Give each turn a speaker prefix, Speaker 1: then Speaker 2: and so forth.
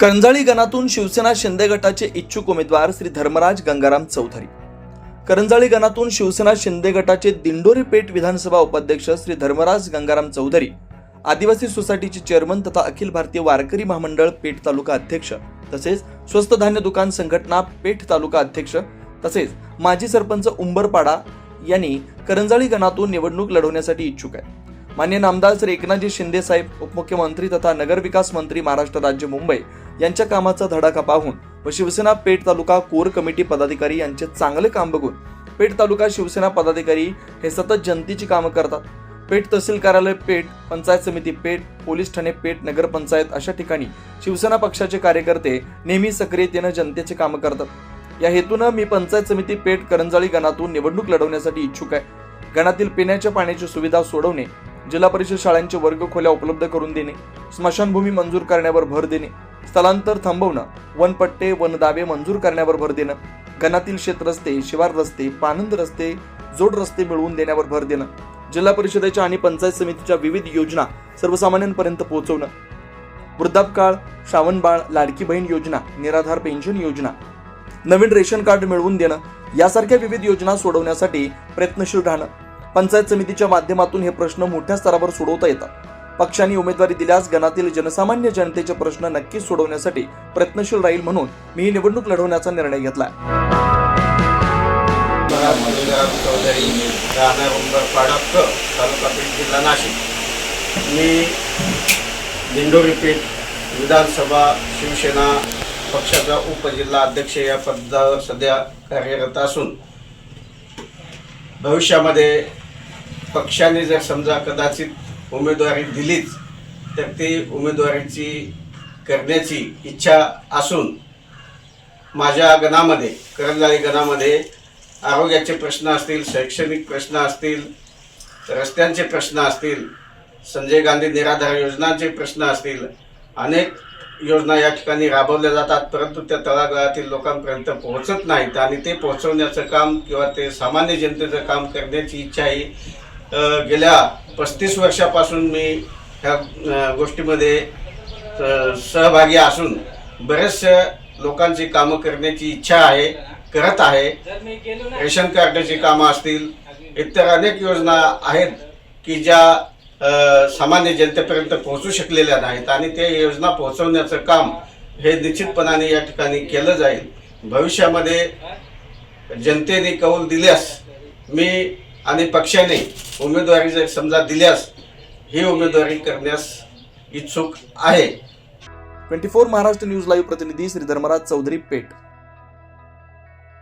Speaker 1: करंजाळी गणातून शिवसेना शिंदे गटाचे इच्छुक उमेदवार श्री धर्मराज गंगाराम चौधरी. करंजाळी गणातून शिवसेना शिंदे गटाचे दिंडोरी पेठ विधानसभा उपाध्यक्ष श्री धर्मराज गंगाराम चौधरी आदिवासी सोसायटीचे चेअरमन तथा अखिल भारतीय वारकरी महामंडळ पेठ तालुका अध्यक्ष तसेच स्वस्त धान्य दुकान संघटना पेठ तालुका अध्यक्ष तसेच माजी सरपंच उंबरपाडा यांनी करंजाळी गणातून निवडणूक लढवण्यासाठी इच्छुक आहे मान्य आमदार श्री एकनाथजी शिंदे साहेब उपमुख्यमंत्री तथा नगरविकास मंत्री महाराष्ट्र राज्य मुंबई यांच्या कामाचा धडाका पाहून व शिवसेना पेठ तालुका कोर कमिटी पदाधिकारी यांचे चांगले काम बघून पेठ तालुका शिवसेना पदाधिकारी हे सतत जनतेची कामं करतात. पेठ तहसील कार्यालय पेठ पंचायत समिती पेठ पोलीस ठाणे पेठ नगरपंचायत अशा ठिकाणी शिवसेना पक्षाचे कार्यकर्ते नेहमी सक्रियतेनं जनतेचे कामं करतात. या हेतूनं मी पंचायत समिती पेठ करंजाळी गणातून निवडणूक लढवण्यासाठी इच्छुक आहे. गणातील पिण्याच्या पाण्याची सुविधा सोडवणे जिल्हा परिषद शाळांचे वर्ग खोल्या उपलब्ध करून देणे स्मशानभूमी मंजूर करण्यावर भर देणे स्थलांतर थांबवणं वनपट्टे वनदावे मंजूर करण्यावर भर देणं गणातील शेतरस्ते शिवार रस्ते पानंद रस्ते जोड रस्ते मिळवून देण्यावर भर देणं जिल्हा परिषदेच्या आणि पंचायत समितीच्या विविध योजना सर्वसामान्यांपर्यंत पोहोचवणं वृद्धापकाळ श्रावणबाळ लाडकी बहीण योजना निराधार पेन्शन योजना नवीन रेशन कार्ड मिळवून देणं यासारख्या विविध योजना सोडवण्यासाठी प्रयत्नशील राहणं. पंचायत समितीच्या माध्यमातून हे प्रश्न मोठ्या स्तरावर सोडवता येतात. पक्षाने उमेदवारी दिल्यास गणातील जनसामान्य जनतेचे प्रश्न नक्कीच सोडवण्यासाठी प्रयत्नशील राहील म्हणून मी ही निवडणूक लढवण्याचा निर्णय
Speaker 2: घेतला चौधरी जिल्हा नाशिक. मी दिंडोरी विधानसभा शिवसेना पक्षाचा उपजिल्हा अध्यक्ष या पदावर सध्या कार्यरत असून भविष्यामध्ये पक्षाने जर समजा कदाचित उमेदवारी दिलीच तर ती उमेदवारीची करण्याची इच्छा असून माझ्या गणामध्ये करंजाळी गणामध्ये आरोग्याचे प्रश्न असतील शैक्षणिक प्रश्न असतील रस्त्यांचे प्रश्न असतील संजय गांधी निराधार योजनांचे प्रश्न असतील अनेक योजना या ठिकाणी राबवल्या जातात परंतु त्या तळागाळातील लोकांपर्यंत पोहोचत नाहीत आणि ते पोहोचवण्याचं काम किंवा ते सामान्य जनतेचं काम करण्याची इच्छा ही गेल्या पस्तीस वर्षापासून मी ह्या गोष्टीमध्ये सहभागी असून बरेचशा लोकांची कामं करण्याची इच्छा आहे करत आहे. रेशन कार्डची कामं असतील इतर अनेक योजना आहेत की ज्या सामान्य जनतेपर्यंत पोहोचू शकलेल्या नाहीत आणि त्या योजना पोहोचवण्याचं काम हे निश्चितपणाने या ठिकाणी केलं जाईल. भविष्यामध्ये जनतेने कौल दिल्यास मी आणि पक्षाने उमेदवारी जर समजा दिल्यास ही उमेदवारी करण्यास इच्छुक आहे.
Speaker 1: Twenty four Maharashtra news live प्रतिनिधी श्री धर्मराज चौधरी पेठ.